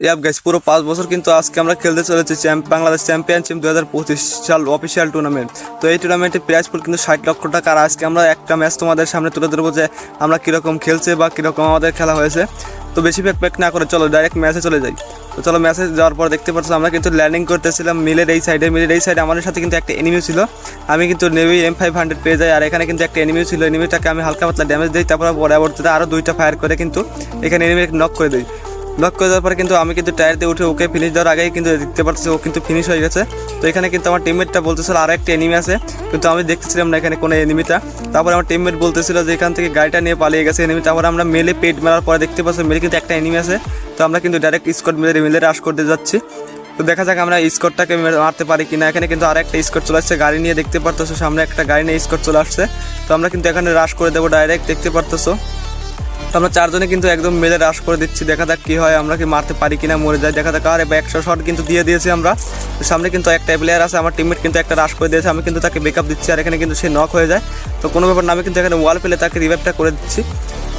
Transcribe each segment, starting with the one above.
Yup guys পুরো পাঁচ বছর কিন্তু আজকে আমরা খেলতে চলেছি বাংলাদেশ চ্যাম্পিয়নশিপ দু হাজার পঁচিশ সাল অফিসিয়াল টুর্নামেন্ট তো এই টুর্নামেন্টের প্রাইজ পুল কিন্তু ষাট লক্ষ টাকা। আর আজকে আমরা একটা ম্যাচ তোমাদের সামনে তুলে ধরবো যে আমরা কীরকম খেলছে বা কীরকম আমাদের খেলা হয়েছে। তো বেশি প্যাক না করে চলো ডাইরেক্ট ম্যাচে চলে যাই। তো চলো ম্যাচে যাওয়ার পর দেখতে পাচ্ছ আমরা কিন্তু ল্যান্ডিং করতেছিলাম মিলের এই সাইডে মিলের এই সাইডে আমাদের সাথে কিন্তু একটা এনিমি ছিল। আমি কিন্তু নেভি এম ফাইভ হান্ড্রেড পেয়ে যাই। আর এখানে কিন্তু একটা এনিমি ছিল। এনিমিটাকে আমি হালকা পাতলা ড্যামেজ দিই। তারপর পরবর্তীতে আরও দুইটা ফায়ার করে কিন্তু এখানে এনিমি নক করে দিই। লক করে দেওয়ার পরে কিন্তু আমি কিন্তু টায়ার দিয়ে উঠে ওকে ফিনিশ দেওয়ার আগেই কিন্তু দেখতে পাচ্ছি ও কিন্তু ফিনিশ হয়ে গেছে। তো এখানে কিন্তু আমার টিমমেটটা বলতেছিল আর একটা এনিমি আছে। কিন্তু আমি দেখতেছিলাম না এখানে কোনো এনিমিটা তারপর আমার টিমমেট বলতেছিল যে এখান থেকে গাড়িটা নিয়ে পালিয়ে গেছে এনিমি তারপর আমরা মেলে পেট মেলার পরে দেখতে পাচ্ছি মেলে কিন্তু একটা এনিমি আছে। তো আমরা কিন্তু ডাইরেক্ট স্কট মেলে মেলে রাশ করতে যাচ্ছি। তো দেখা যাক আমরা স্কটটাকে মারতে পারি কিনা। এখানে কিন্তু আর একটা স্কট চলে আসছে। গাড়ি নিয়ে দেখতে পারতেছো সামনে একটা গাড়ি নিয়ে স্কট চলে আসছে। তো আমরা কিন্তু এখানে রাশ করে দেবো ডাইরেক্ট দেখতে পারতেছো? তো আমরা চারজনে কিন্তু একদম মেলে রাশ করে দিচ্ছি। দেখা যাক কি হয়, আমরা কি মারতে পারি কিনা, মরে যায়। দেখা যাক আর একশো শট কিন্তু দিয়ে দিয়েছি আমরা। সামনে কিন্তু একটা প্লেয়ার আছে, আমার টিমমেট কিন্তু একটা রাশ করে দিয়েছে। আমি কিন্তু তাকে বেকআপ দিচ্ছি আর এখানে কিন্তু সে নক হয়ে যায়। তো কোনো ব্যাপার না, আমি কিন্তু এখানে ওয়াল পেলে তাকে রিভাইভটা করে দিচ্ছি।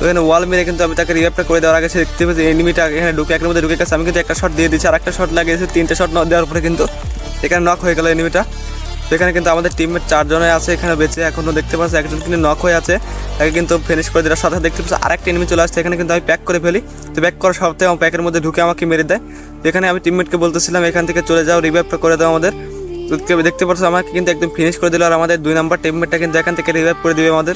এখানে ওয়াল মেরে কিন্তু আমি তাকে রিভাইভটা করে দেওয়ার আগে দেখতে পেয়েছি এনিমিটা এখানে ঢুকে, একের মধ্যে ঢুকে গেছে। আমি কিন্তু একটা শট দিয়ে দিচ্ছি আর একটা শট লাগিয়েছি। তিনটে শট দেওয়ার পরে কিন্তু এখানে নক হয়ে গেল এনিমিটা তো এখানে কিন্তু আমাদের টিমের চারজনে আছে, এখানে বেঁচে এখনও দেখতে পাচ্ছি, একজন কিন্তু নক হয়ে আছে। তাকে কিন্তু ফিনিশ করে দেওয়ার সাথে দেখতে পাচ্ছি আরেকটা এনিমি চলে আসছে, এখানে কিন্তু আমি প্যাক করে ফেলি। তো প্যাক করার সাথে আমার প্যাকের মধ্যে ঢুকে আমাকে মেরে দেয়। এখানে আমি টিমমেটকে বলতেছিলাম, এখান থেকে চলে যাও রিভাইভটা করে দাও আমাদের। তো দেখতে পাচ্ছ, আমাকে কিন্তু একদম ফিনিশ করে দিল। আর আমাদের দুই নাম্বার টিমমেটটা কিন্তু এখান থেকে রিভাইভ করে দিবে আমাদের।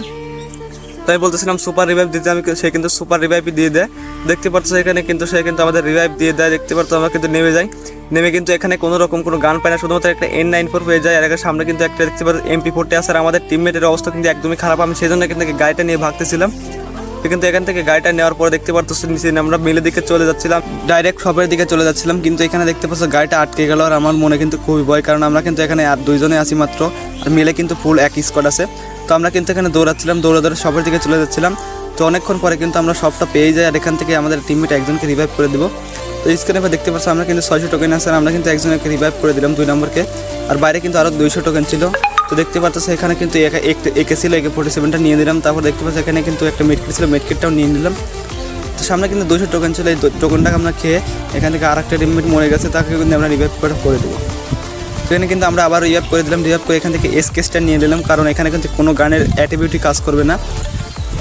তো আমি বলতেছিলাম সুপার রিভাইভ দিতে, আমি সে কিন্তু সুপার রিভাইভ দিয়ে দেয়। দেখতে পাচ্ছ এখানে কিন্তু সে কিন্তু আমাদের রিভাইভ দিয়ে দেয়, দেখতে পাচ্ছ আমরা কিন্তু নেমে যাই। নেমে কিন্তু এখানে কোনো রকম কোনো গান পায় না, শুধুমাত্র একটা এন নাইন ফোর হয়ে যায়, আর সামনে কিন্তু একটা দেখতে পাচ্ছ এমপি ফোরটি আসার আমাদের টিমমেটের অবস্থা কিন্তু একদমই খারাপ। আমি সেই জন্য কিন্তু গাড়িটা নিয়ে ভাগতেছিলাম। কিন্তু এখান থেকে গাড়িটা নেওয়ার পরে দেখতে পারতো নিচে আমরা মিলের দিকে চলে যাচ্ছিলাম। ডাইরেক্ট শপের দিকে চলে যাচ্ছিলাম, কিন্তু এখানে দেখতে পাচ্ছ গাড়িটা আটকে গেল, আর আমার মনে কিন্তু খুবই ভয়, কারণ আমরা কিন্তু এখানে আর দুইজনে আছি মাত্র, আর মিলে কিন্তু ফুল এক স্কোয়াড আছে। তো আমরা কিন্তু এখানে দৌড়াচ্ছিলাম দৌড়ে দৌড়ে শপের দিকে চলে যাচ্ছিলাম। তো অনেকক্ষণ পরে কিন্তু আমরা সবটা পেয়ে যাই আর এখান থেকে আমাদের টিমমেট একজনকে রিভাইভ করে দেবো। তো স্ক্রিনে দেখতে পাচ্ছ আমরা কিন্তু ছয়শো টোকেন আছে আমরা কিন্তু একজনকে রিভাইভ করে দিলাম দুই নম্বরকে। আর বাইরে কিন্তু আরও দুইশো টোকেন ছিল। তো দেখতে পাচ্ছ এখানে কিন্তু এক- ছিল, একে ফোর্টি সেভেনটা নিয়ে দিলাম তারপর দেখতে পাচ্ছ এখানে কিন্তু একটা মেডকিট ছিল মেডকিটটাও নিয়ে নিলাম। তো সামনে কিন্তু দুশো টোকেন ছিল, এই টোকেনটাকে আমরা খেয়ে এখান থেকে আরেকটা টিমমেট মরে গেছে তাকে কিন্তু আমরা রিভাইভ করে দেবো। এখানে কিন্তু আমরা আবার রিভাইভ করে দিলাম রিভাইভ করে এখান থেকে এস কেসটা নিয়ে নিলাম, কারণ এখানে কিন্তু কোনো গানের অ্যাটিভিটি কাজ করবে না।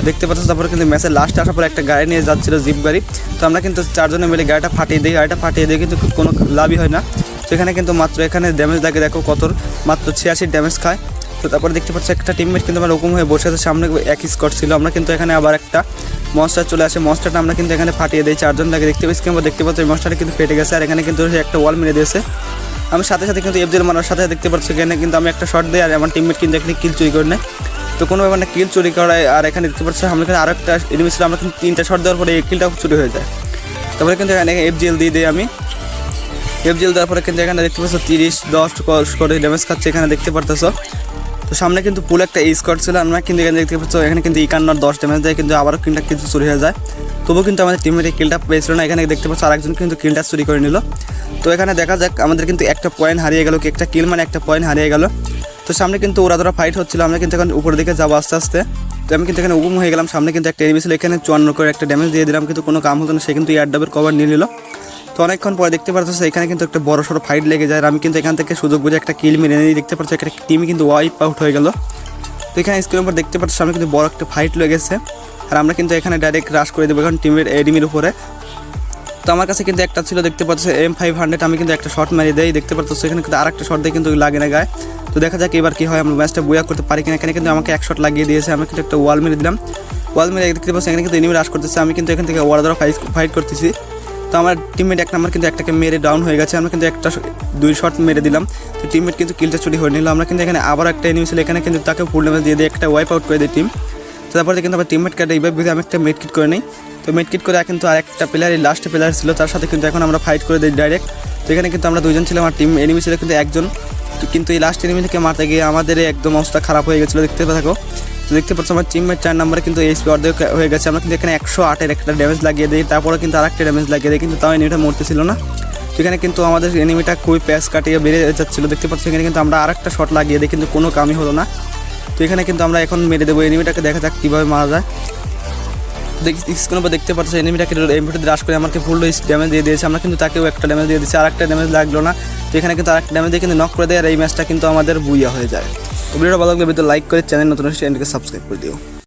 দেখতে পাচ্ছ, তারপরে কিন্তু ম্যাচের লাস্ট আসার পর একটা গাড়ি নিয়ে যাচ্ছিল জিপ গাড়ি। তো আমরা কিন্তু চারজনে মিলে গাড়িটা ফাটিয়ে দিই, গাড়িটা ফাটিয়ে দিয়ে কিন্তু কোনো লাভই হয় না। তো এখানে কিন্তু মাত্র, এখানে ড্যামেজ লাগে দেখো কত, মাত্র ছিয়াশি ড্যামেজ খায়। তো তারপরে দেখতে পাচ্ছি, একটা টিমমেট কিন্তু আমার ওরকম হয়ে বসে আছে, সামনে এক স্কট ছিল। আমরা কিন্তু এখানে আবার একটা মনস্টার চলে আসে মনস্টারটা আমরা কিন্তু এখানে ফাটিয়ে দিই, চারজন লাগে দেখতে পাচ্ছি কিংবা দেখতে পাচ্ছি মনস্টারটা কিন্তু ফেটে গেছে, আর এখানে কিন্তু একটা ওয়াল মেরে দিয়েছে। আমি সাথে সাথে কিন্তু এফজেল মারার সাথে দেখতে পাচ্ছি এখানে, কিন্তু আমি একটা শট দিই আর আমার টিমমেট কিন্তু এখানে কিল চুরি করে নেয়। তো কোনো ব্যাপার না কিল চুরি করায়, আর এখানে দেখতে পাচ্ছি আমরা এখানে আরও একটা এনিমি ছিল, আমরা কিন্তু তিনটা শট দেওয়ার পরে এই কিলটা চুরি হয়ে যায়। তারপরে কিন্তু এখানে এফজিএল দিয়ে দিই আমি। এফজিএল দেওয়ার পরে কিন্তু এখানে দেখতে পাচ্ছ তিরিশ, দশ করে ড্যামেজ খাচ্ছে, এখানে দেখতে পারতেছ। তো সামনে কিন্তু পুল একটা স্কট ছিল, আমরা কিন্তু এখানে দেখতে পাচ্ছ, এখানে কিন্তু একান্ন, দশ ড্যামেজ দেয়, কিন্তু আবারও কিলটা কিন্তু চুরি হয়ে যায়। তবুও কিন্তু আমাদের টিমের এই কিলটা পেয়েছিল না, এখানে দেখতে পাচ্ছ আরেকজন কিন্তু কিলটা চুরি করে নিল। তো এখানে দেখা যাক, আমাদের কিন্তু একটা পয়েন্ট হারিয়ে গেল একটা কিল মানে একটা পয়েন্ট হারিয়ে গেল। তো সামনে কিন্তু ওরা ধরা ফাইট হচ্ছিল, আমরা কিন্তু এখন উপরের দিকে যাব আস্তে আস্তে। তো আমি কিন্তু এখানে উগুম হয়ে গেলাম, সামনে কিন্তু একটা এনিমি ছিল, এখানে চুয়ান্ন করে একটা ড্যামেজ দিয়ে দিলাম, কিন্তু কোনো কাম হতো না, সে কিন্তু এয়ার ডাবের কভার নিয়ে নিল। তো অনেকক্ষণ পরে দেখতে পাচ্ছ এখানে কিন্তু একটা বড় সড়ো ফাইট লেগে যায়, আর আমি কিন্তু এখান থেকে সুযোগ বুঝে একটা কিল মেরে নিয়ে দেখতে পাচ্ছ একটা টিম কিন্তু ওয়াইপ আউট হয়ে গেল। তো এখানে স্ক্রিনের উপর দেখতে পাচ্ছি সামনে কিন্তু বড় একটা ফাইট লেগেছে। আর আমরা কিন্তু এখানে ডাইরেক্ট রাশ করে দেবো, এখন টিমের এডিমির উপরে। তো আমার কাছে কিন্তু একটা ছিল, দেখতে পাচ্ছ এম ফাইভ হান্ড্রেড আমি কিন্তু একটা শর্ট মারিয়ে দেই। দেখতে পাচ্ছ এখানে কিন্তু আরেকটা শর্ট দিয়ে কিন্তু লাগে না গায়ে। তো দেখা যাক এবার কি হয়, আমরা ম্যাচটা বইয়া করতে পারি কিনা। এখানে কিন্তু আমাকে এক শট লাগিয়ে দিয়েছে, আমি কিন্তু একটা ওয়াল মেরে দিলাম। ওয়াল মেরে দেখতে পাচ্ছি এখানে কিন্তু এনিমি রাশ করতেছে, আমি কিন্তু এখান থেকে ওয়ার দ্বারা ফাইট ফাইট করতেছি। তো আমার টিমমেট এক নাম্বার কিন্তু একটাকে মেরে ডাউন হয়ে গেছে, আমরা কিন্তু একটা দুই শট মেরে দিলাম। তো টিমমেট কিন্তু কিলটা চুরি হয়ে নিল। আমরা কিন্তু এখানে আবার একটা এনিমি ছিল, এখানে কিন্তু তাকে ফুল ড্যামেজ দিয়ে দিয়ে একটা ওয়াইপ আউট করে দিই টিম তারপরে কিন্তু আমার টিমমেট কাটে এইভাবে আমি একটা মেড কিট করে নিই। তো মেড কিট করে কিন্তু আরেকটা প্লেয়ার এই লাস্ট প্লেয়ার ছিল, তার সাথে কিন্তু এখন আমরা ফাইট করে দিই ডাইরেক্ট তো এখানে কিন্তু আমরা দুজন ছিলাম আমার টিম এনিমি ছিল কিন্তু একজন। কিন্তু এই লাস্ট এনিমি থেকে মারতে গিয়ে আমাদের একদম অবস্থা খারাপ হয়ে গেছিল, দেখতে থাকো। তো দেখতে পাচ্ছ আমার টিমমেট চার নম্বরে কিন্তু এইচপি অর্ধেক হয়ে গেছে। আমরা কিন্তু এখানে একশো আটের একটা ড্যামেজ লাগিয়ে দিই তারপরে কিন্তু আরেকটা ড্যামেজ লাগিয়ে দিই, কিন্তু তাও এনিমিটা মরতেছিল না। তো এখানে কিন্তু আমাদের এনিমিটা খুবই প্যাস কাটিয়ে বেড়ে যাচ্ছিল, দেখতে পাচ্ছ এখানে কিন্তু আমরা আরেকটা শট লাগিয়ে দিই, কিন্তু কোনো কামই হলো না। তো এখানে কিন্তু আমরা এখন মেরে দেবো এনিমিটাকে দেখা যাক কীভাবে মারা যায়। স্ক্রিনের উপর দেখতে পাচ্ছ এনিমিটাকে এমপিটি রাশ করে আমাকে ফুল ড্যামেজ দিয়ে দিয়েছে। আমরা কিন্তু তাকেও একটা ড্যামেজ দিয়ে দিয়েছি আর একটা ড্যামেজ লাগল না। তো এখানে কিন্তু আরেকটা ড্যামেজ দিয়ে কিন্তু নক করে দেয়, আর এই ম্যাচটা কিন্তু আমাদের বুইয়া হয়ে যায়। ভিডিওটা ভালো লাগলে ভিডিও লাইক করে চ্যানেল নতুন চ্যানেলকে সাবস্ক্রাইব করে দিও।